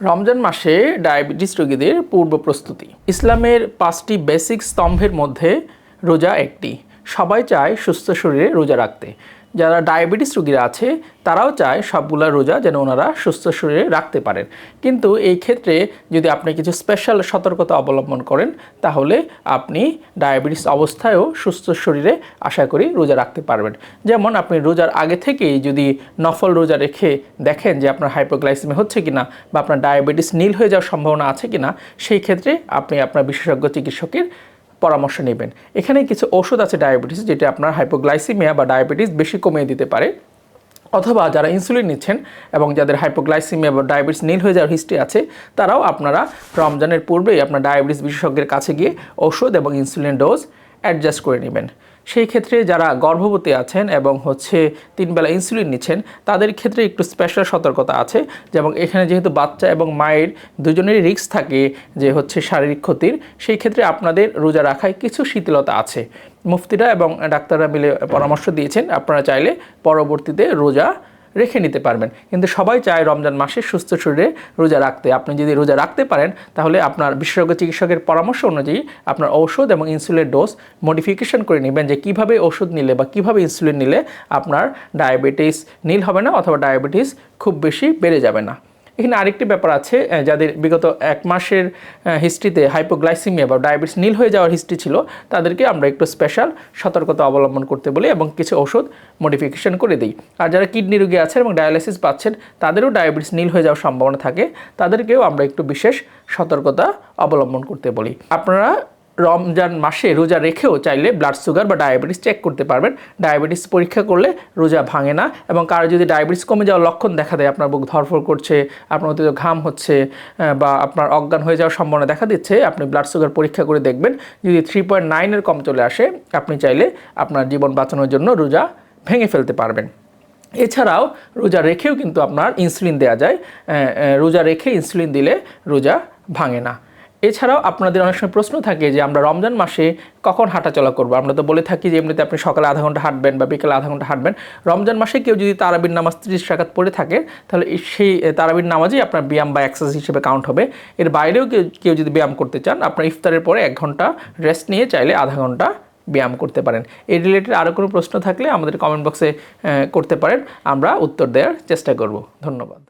রমজান মাসে ডায়াবেটিস রোগীদের পূর্ব প্রস্তুতি। ইসলামের পাঁচটি বেসিক স্তম্ভের মধ্যে রোজা একটি। সবাই চায় সুস্থ শরীরে রোজা রাখতে। যারা ডায়াবেটিস রোগীরা আছে, তারাও চায় সবগুলা রোজা যেন ওনারা সুস্থ শরীরে রাখতে পারেন। কিন্তু এই ক্ষেত্রে যদি আপনি কিছু স্পেশাল সতর্কতা অবলম্বন করেন, তাহলে আপনি ডায়াবেটিস অবস্থায়ও সুস্থ শরীরে আশা করি রোজা রাখতে পারবেন। যেমন আপনি রোজার আগে থেকেই যদি নফল রোজা রেখে দেখেন যে আপনার হাইপোগ্লাইসিমি হচ্ছে কিনা বা আপনার ডায়াবেটিস নীল হয়ে যাওয়ার সম্ভাবনা আছে কি না সেই ক্ষেত্রে আপনি আপনার বিশেষজ্ঞ চিকিৎসকের পরামর্শ নেবেন। এখানে কিছু ওষুধ আছে ডায়াবেটিস যেটা আপনার হাইপোগ্লাইসিমিয়া বা ডায়াবেটিস বেশি কমিয়ে দিতে পারে। অথবা যারা ইনসুলিন নিচ্ছেন এবং যাদের হাইপোগ্লাইসিমিয়া বা ডায়াবেটিস নীল হয়ে যাওয়ার হিস্ট্রি আছে, তারাও আপনারা রমজানের পূর্বেই আপনার ডায়াবেটিস বিশেষজ্ঞের কাছে গিয়ে ওষুধ এবং ইনসুলিন ডোজ অ্যাডজাস্ট করে নেবেন। সেই ক্ষেত্রে যারা গর্ভবতী আছেন এবং হচ্ছে তিনবেলা ইনসুলিন নিচ্ছেন, তাদের ক্ষেত্রে একটু স্পেশাল সতর্কতা আছে। যেমন এখানে যেহেতু বাচ্চা এবং মায়ের দুজনেরই রিস্ক থাকে যে হচ্ছে শারীরিক ক্ষতির, সেই ক্ষেত্রে আপনাদের রোজা রাখায় কিছু শিথিলতা আছে। মুফতিরা এবং ডাক্তাররা মিলে পরামর্শ দিয়েছেন, আপনারা চাইলে পরবর্তীতে রোজা রেখে নিতে পারবেন। কিন্তু সবাই চায় রমজান মাসে সুস্থ শরীরে রোজা রাখতে। আপনি যদি রোজা রাখতে পারেন, তাহলে আপনার বিশেষজ্ঞ চিকিৎসকের পরামর্শ অনুযায়ী আপনার ঔষধ এবং ইনসুলিনের ডোজ মডিফিকেশন করে নেবেন যে কীভাবে ওষুধ নিলে বা কীভাবে ইনসুলিন নিলে আপনার ডায়াবেটিস নীল হবে না অথবা ডায়াবেটিস খুব বেশি বেড়ে যাবে না। এখানে আরেকটি ব্যাপার আছে যাদের বিগত এক মাসের হিস্ট্রিতে হাইপোগ্লাইসিমিয়া বা ডায়াবেটিস নীল হয়ে যাওয়ার হিস্ট্রি ছিল, তাদেরকে আমরা একটু স্পেশাল সতর্কতা অবলম্বন করতে বলি এবং কিছু ওষুধ মডিফিকেশন করে দিই। আর যারা কিডনি রোগী আছেন এবং ডায়ালিসিস পাচ্ছেন, তাদেরও ডায়াবেটিস নীল হয়ে যাওয়ার সম্ভাবনা থাকে। তাদেরকেও আমরা একটু বিশেষ সতর্কতা অবলম্বন করতে বলি। আপনারা রমজান মাসে রোজা রেখেও চাইলে ব্লাড সুগার বা ডায়াবেটিস চেক করতে পারবেন। ডায়াবেটিস পরীক্ষা করলে রোজা ভাঙে না এবং কারও যদি ডায়াবেটিস কমে যাওয়ার লক্ষণ দেখা দেয়, আপনার বুক ধরফর করছে, আপনার অতিরিক্ত ঘাম হচ্ছে বা আপনার অজ্ঞান হয়ে যাওয়ার সম্ভাবনা দেখা দিচ্ছে, আপনি ব্লাড সুগার পরীক্ষা করে দেখবেন। যদি থ্রি পয়েন্ট নাইনের কম চলে আসে, আপনি চাইলে আপনার জীবন বাঁচানোর জন্য রোজা ভেঙে ফেলতে পারবেন। এছাড়াও রোজা রেখেও কিন্তু আপনার ইনসুলিন দেওয়া যায়। রোজা রেখে ইনসুলিন দিলে রোজা ভাঙে না। এছাড়াও আপনাদের অনেক সময় প্রশ্ন থাকে যে আমরা রমজান মাসে কখন হাঁটাচলা করব? আমরা তো বলে থাকি যে এমনিতে আপনি সকালে আধা ঘণ্টা হাঁটবেন বা বিকেলে আধা ঘণ্টা হাঁটবেন। রমজান মাসে কেউ যদি তারাবির নামাজ ত্রিশ রাকাত পড়ে থাকে, তাহলে সেই তারাবির নামাজই আপনার ব্যায়াম বা এক্সারসাইজ হিসেবে কাউন্ট হবে। এর বাইরেও কেউ কেউ যদি ব্যায়াম করতে চান, আপনার ইফতারের পরে এক ঘণ্টা রেস্ট নিয়ে চাইলে আধা ঘণ্টা ব্যায়াম করতে পারেন। এই রিলেটেড আরও কোনো প্রশ্ন থাকলে আমাদের কমেন্ট বক্সে করতে পারেন। আমরা উত্তর দেওয়ার চেষ্টা করব। ধন্যবাদ।